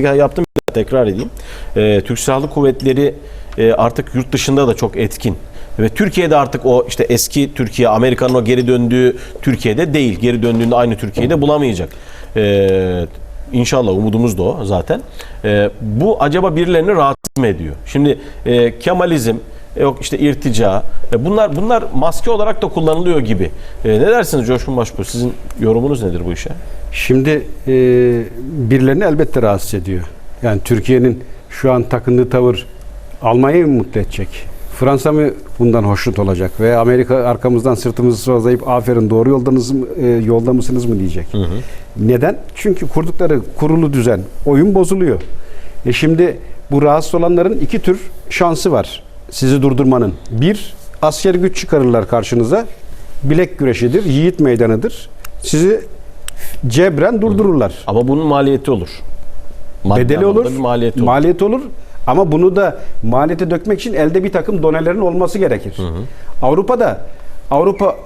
girizgah yaptım. Tekrar edeyim. Ee, Türk Silahlı Kuvvetleri e, artık yurt dışında da çok etkin. Ve Türkiye'de artık o işte eski Türkiye, Amerika'nın o geri döndüğü Türkiye'de değil. Geri döndüğünde aynı Türkiye'de bulamayacak. Ee, İnşallah umudumuz da o zaten. Ee, bu acaba birilerini rahatsız mı ediyor? Şimdi e, Kemalizm, e, yok işte irtica, e, bunlar bunlar maske olarak da kullanılıyor gibi. E, ne dersiniz Coşkun Başbuğ? Sizin yorumunuz nedir bu işe? Şimdi e, birilerini elbette rahatsız ediyor. Yani Türkiye'nin şu an takındığı tavır Almanya'yı mı mutlu edecek? Fransa mı bundan hoşnut olacak? Ve Amerika arkamızdan sırtımızı sıvazlayıp aferin doğru yoldanız mı, e, yolda mısınız mı diyecek. Neden? Çünkü kurdukları kurulu düzen, oyun bozuluyor. E şimdi bu rahatsız olanların iki tür şansı var sizi durdurmanın. Bir, askeri güç çıkarırlar karşınıza. Bilek güreşidir, yiğit meydanıdır. Sizi cebren durdururlar. Ama bunun maliyeti olur. Maddi Bedeli anlamda olur, bir maliyeti olur. maliyet olur. Ama bunu da maliyete dökmek için elde bir takım donelerin olması gerekir. Avrupa'da Avrupa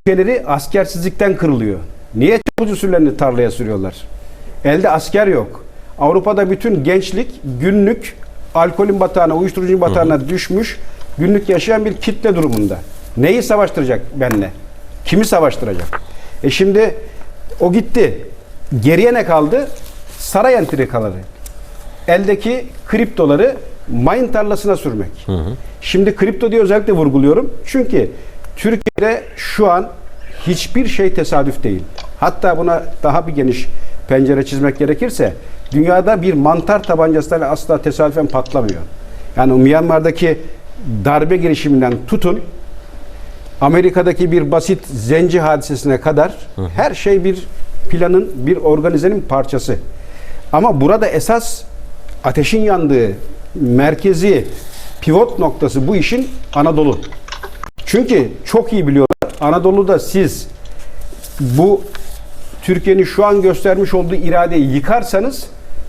ülkeleri askersizlikten kırılıyor. Niye çabucu sürülerini tarlaya sürüyorlar? Elde asker yok. Avrupa'da bütün gençlik günlük alkolün batağına, uyuşturucunun batağına düşmüş, günlük yaşayan bir kitle durumunda. Neyi savaştıracak benle? Kimi savaştıracak? E şimdi o gitti. Geriye ne kaldı? Saray entrikaları. Eldeki kriptoları mayın tarlasına sürmek. Şimdi kripto diye özellikle vurguluyorum. Çünkü Türkiye'de şu an hiçbir şey tesadüf değil. Hatta buna daha bir geniş pencere çizmek gerekirse dünyada bir mantar tabancasıyla asla tesadüfen patlamıyor. Yani Myanmar'daki darbe girişiminden tutun Amerika'daki bir basit zenci hadisesine kadar her şey bir planın, bir organizenin parçası. Ama burada esas ateşin yandığı merkezi pivot noktası bu işin Anadolu. Çünkü çok iyi biliyorlar Anadolu'da siz bu Türkiye'nin şu an göstermiş olduğu iradeyi yıkarsanız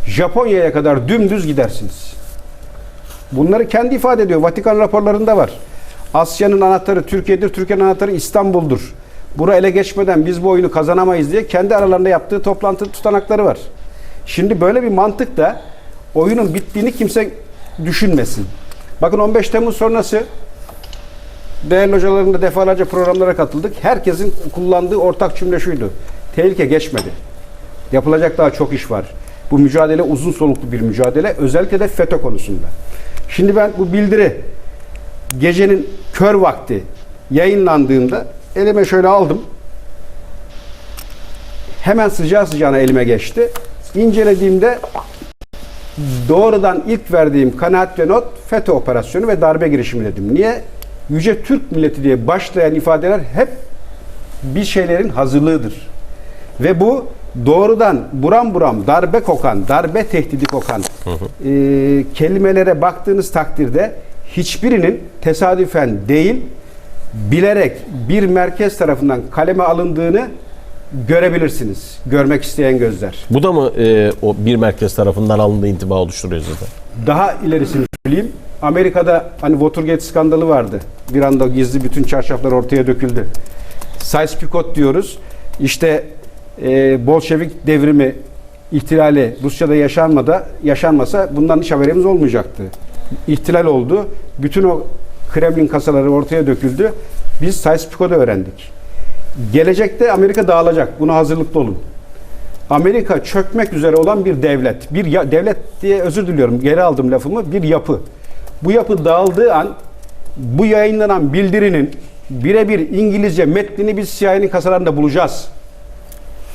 Japonya'ya kadar dümdüz gidersiniz. Bunları kendi ifade ediyor. Vatikan raporlarında var. Asya'nın anahtarı Türkiye'dir, Türkiye'nin anahtarı İstanbul'dur. Bura ele geçmeden biz bu oyunu kazanamayız diye kendi aralarında yaptığı toplantı tutanakları var. Şimdi böyle bir mantıkla oyunun bittiğini kimse düşünmesin. Bakın 15 Temmuz sonrası değerli hocaların da defalarca programlara katıldık. Herkesin kullandığı ortak cümle şuydu. Tehlike geçmedi. Yapılacak daha çok iş var. Bu mücadele uzun soluklu bir mücadele. Özellikle de FETÖ konusunda. Şimdi ben bu bildiri gecenin kör vakti yayınlandığında elime şöyle aldım. Hemen sıcağı sıcağına elime geçti. İncelediğimde doğrudan ilk verdiğim kanaat ve not FETÖ operasyonu ve darbe girişimi dedim. Niye? Yüce Türk milleti diye başlayan ifadeler hep bir şeylerin hazırlığıdır. Ve bu doğrudan buram buram darbe kokan, darbe tehdidi kokan e, kelimelere baktığınız takdirde hiçbirinin tesadüfen değil, bilerek bir merkez tarafından kaleme alındığını görebilirsiniz. Görmek isteyen gözler. Bu da mı e, o bir merkez tarafından alındığı intiba oluşturuyor zaten? Daha ilerisini söyleyeyim. Amerika'da hani Watergate skandalı vardı. Bir anda gizli bütün çarşaflar ortaya döküldü. Sykes-Picot diyoruz. İşte e, Bolşevik devrimi ihtilali Rusya'da yaşanmada yaşanmasa bundan hiç haberimiz olmayacaktı. İhtilal oldu. Bütün o Kremlin kasaları ortaya döküldü. Biz Sykes-Picot'u öğrendik. Gelecekte Amerika dağılacak. Buna hazırlıklı olun. Amerika çökmek üzere olan bir devlet. Bir ya- devlet diye özür diliyorum. Geri aldım lafımı. Bir yapı. Bu yapı dağıldığı an bu yayınlanan bildirinin birebir İngilizce metnini biz CIA'nin kasalarında bulacağız.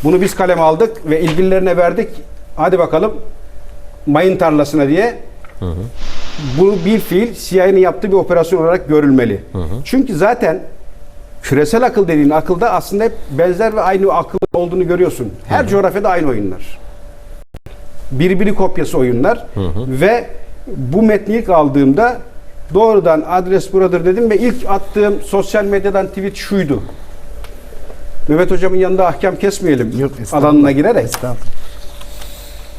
Bunu biz kaleme aldık ve ilgililerine verdik. Hadi bakalım mayın tarlasına diye. Bu bir fiil CIA'nin yaptığı bir operasyon olarak görülmeli. Çünkü zaten küresel akıl dediğin akılda aslında hep benzer ve aynı akıl olduğunu görüyorsun. Her coğrafyada aynı oyunlar. Birbiri kopyası oyunlar ve bu metni ilk aldığımda doğrudan adres buradır dedim ve ilk attığım sosyal medyadan tweet şuydu. Mehmet hocamın yanında ahkam kesmeyelim Yok, alanına girerek.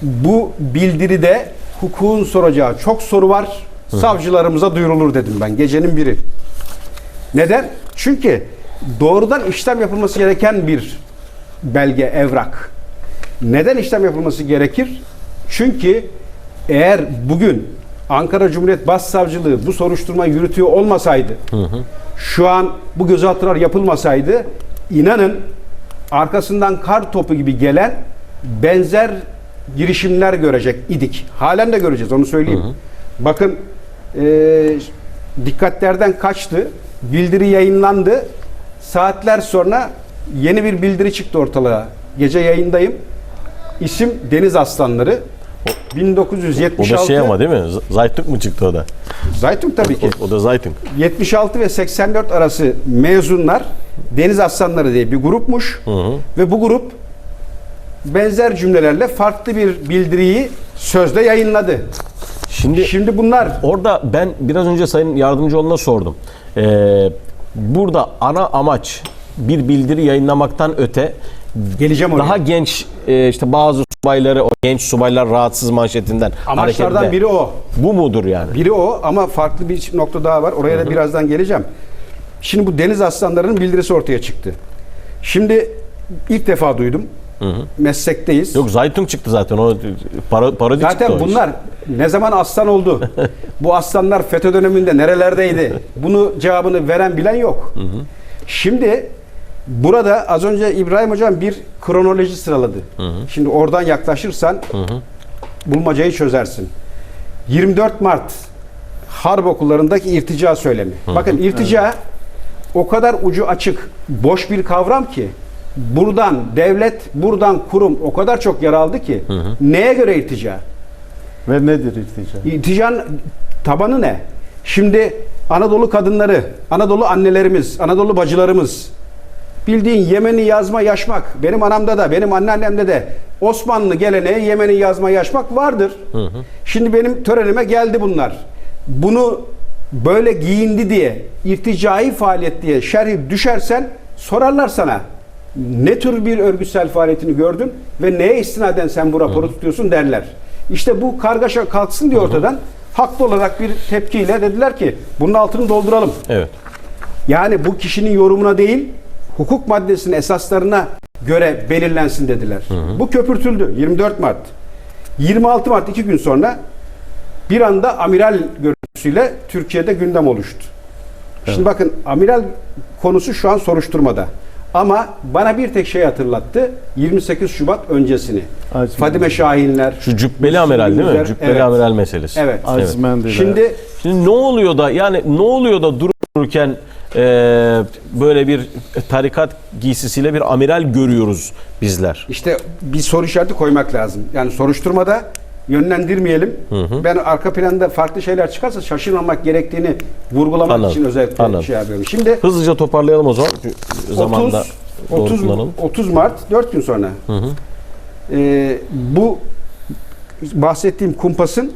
Bu bildiride hukukun soracağı çok soru var. Savcılarımıza duyurulur dedim ben gecenin biri. Neden? Çünkü doğrudan işlem yapılması gereken bir belge, evrak. Neden işlem yapılması gerekir? Çünkü eğer bugün Ankara Cumhuriyet Başsavcılığı bu soruşturma yürütüyor olmasaydı, şu an bu gözaltılar yapılmasaydı, inanın arkasından kar topu gibi gelen benzer girişimler görecek idik. Halen de göreceğiz onu söyleyeyim. Bakın e, dikkatlerden kaçtı. Bildiri yayınlandı. Saatler sonra yeni bir bildiri çıktı ortalığa. Gece yayındayım. İsim Deniz Aslanları. O 1976. da şey ama değil mi? Z- Zaytun mu çıktı o da? Zaytun tabii ki. O, o da Zaytun. 76 ve 84 arası mezunlar Deniz Aslanları diye bir grupmuş. Ve bu grup benzer cümlelerle farklı bir bildiriyi sözde yayınladı. Şimdi Şimdi bunlar Orada ben biraz önce Sayın Yardımcıoğlu'na sordum. Ee, burada ana amaç bir bildiri yayınlamaktan öte geleceğim oraya. daha genç e, işte bazı subayları o genç subaylar rahatsız manşetinden Amaçlardan biri o. bu mudur yani? Biri o ama farklı bir nokta daha var. Oraya da birazdan geleceğim. Şimdi bu deniz aslanlarının bildirisi ortaya çıktı. Şimdi ilk defa duydum. Meslekteyiz. Yok Zaytun çıktı zaten o para, parodi çıktı Zaten o iş. bunlar ne zaman aslan oldu? Bu aslanlar FETÖ döneminde nerelerdeydi? Bunu cevabını veren bilen yok. Şimdi burada az önce İbrahim Hocam bir kronoloji sıraladı. Şimdi oradan yaklaşırsan bulmacayı çözersin. 24 Mart harp okullarındaki irtica söylemi. Bakın irtica o kadar ucu açık, boş bir kavram ki buradan devlet, buradan kurum o kadar çok yer aldı ki neye göre irtica? Ve nedir irtica? İltican tabanı ne? Şimdi Anadolu kadınları, Anadolu annelerimiz, Anadolu bacılarımız bildiğin Yemeni yazma yaşmak. Benim anamda da, benim anneannemde de Osmanlı geleneği Yemeni yazma yaşmak vardır. Şimdi benim törenime geldi bunlar. Bunu böyle giyindi diye, irticai faaliyet diye şerhi düşersen sorarlar sana. Ne tür bir örgütsel faaliyetini gördün ve neye istinaden sen bu raporu tutuyorsun derler. İşte bu kargaşa kalksın diye ortadan haklı olarak bir tepkiyle dediler ki bunun altını dolduralım. Evet. Yani bu kişinin yorumuna değil, hukuk maddesinin esaslarına göre belirlensin dediler. Bu köpürtüldü 24 Mart. 26 Mart iki gün sonra bir anda amiral görüntüsüyle Türkiye'de gündem oluştu. Şimdi bakın amiral konusu şu an soruşturmada. Ama bana bir tek şey hatırlattı. 28 Şubat öncesini. Aziz Fadime Şahinler. Şu cübbeli amiral değil mi? Cübbeli evet. amiral meselesi. Evet. Aziz Menderes. Şimdi Şimdi ne oluyor da yani ne oluyor da dururken e, böyle bir tarikat giysisiyle bir amiral görüyoruz bizler. İşte bir soru işareti koymak lazım. Yani soruşturmada yönlendirmeyelim. Ben arka planda farklı şeyler çıkarsa şaşırmamak gerektiğini vurgulamak Anladım, için özellikle anladım. şey yapıyorum. Şimdi Hızlıca toparlayalım o zaman. Zamanda 30, 30, kullanalım. 30 Mart 4 gün sonra Ee, bu bahsettiğim kumpasın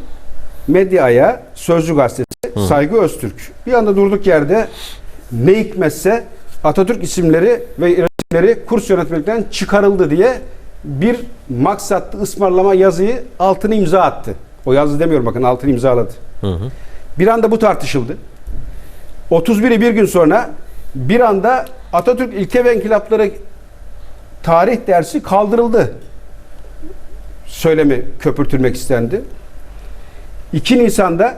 medya ayağı Sözcü Gazetesi Saygı Öztürk. Bir anda durduk yerde ne hikmetse Atatürk isimleri ve isimleri kurs yönetmeliklerinden çıkarıldı diye bir maksatlı ısmarlama yazıyı altını imza attı. O yazı demiyorum bakın altını imzaladı. Bir anda bu tartışıldı. 31'i bir gün sonra bir anda Atatürk ilke ve inkılapları tarih dersi kaldırıldı. Söylemi köpürtülmek istendi. 2 Nisan'da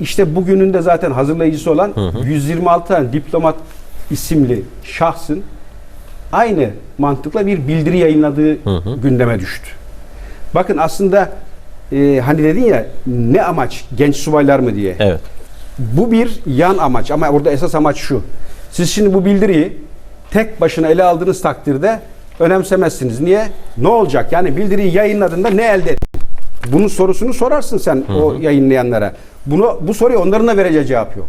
işte bugünün de zaten hazırlayıcısı olan 126 tane diplomat isimli şahsın aynı mantıkla bir bildiri yayınladığı gündeme düştü. Bakın aslında e, hani dedin ya ne amaç genç subaylar mı diye. Evet. Bu bir yan amaç ama burada esas amaç şu. Siz şimdi bu bildiriyi tek başına ele aldığınız takdirde önemsemezsiniz. Niye? Ne olacak? Yani bildiriyi yayınladığında ne elde ettin? Bunun sorusunu sorarsın sen o yayınlayanlara. Bunu bu soruya onların da vereceği cevap yok.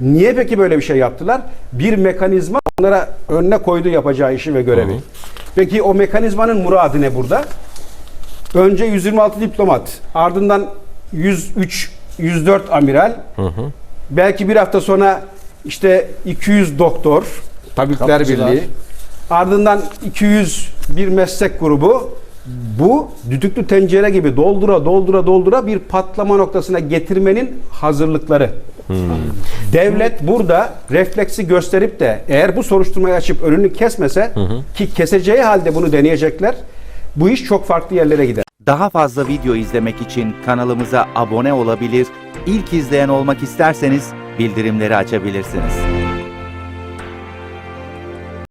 Niye peki böyle bir şey yaptılar? Bir mekanizma onlara önüne koydu yapacağı işi ve görevi. Peki o mekanizmanın muradı ne burada? Önce 126 diplomat, ardından 103 104 amiral. Belki bir hafta sonra işte 200 doktor, Tabipler Kapıcılar. Birliği. Ardından 200 bir meslek grubu. Bu düdüklü tencere gibi doldura doldura doldura bir patlama noktasına getirmenin hazırlıkları. Devlet burada refleksi gösterip de eğer bu soruşturmayı açıp önünü kesmese ki keseceği halde bunu deneyecekler bu iş çok farklı yerlere gider. Daha fazla video izlemek için kanalımıza abone olabilir, ilk izleyen olmak isterseniz bildirimleri açabilirsiniz.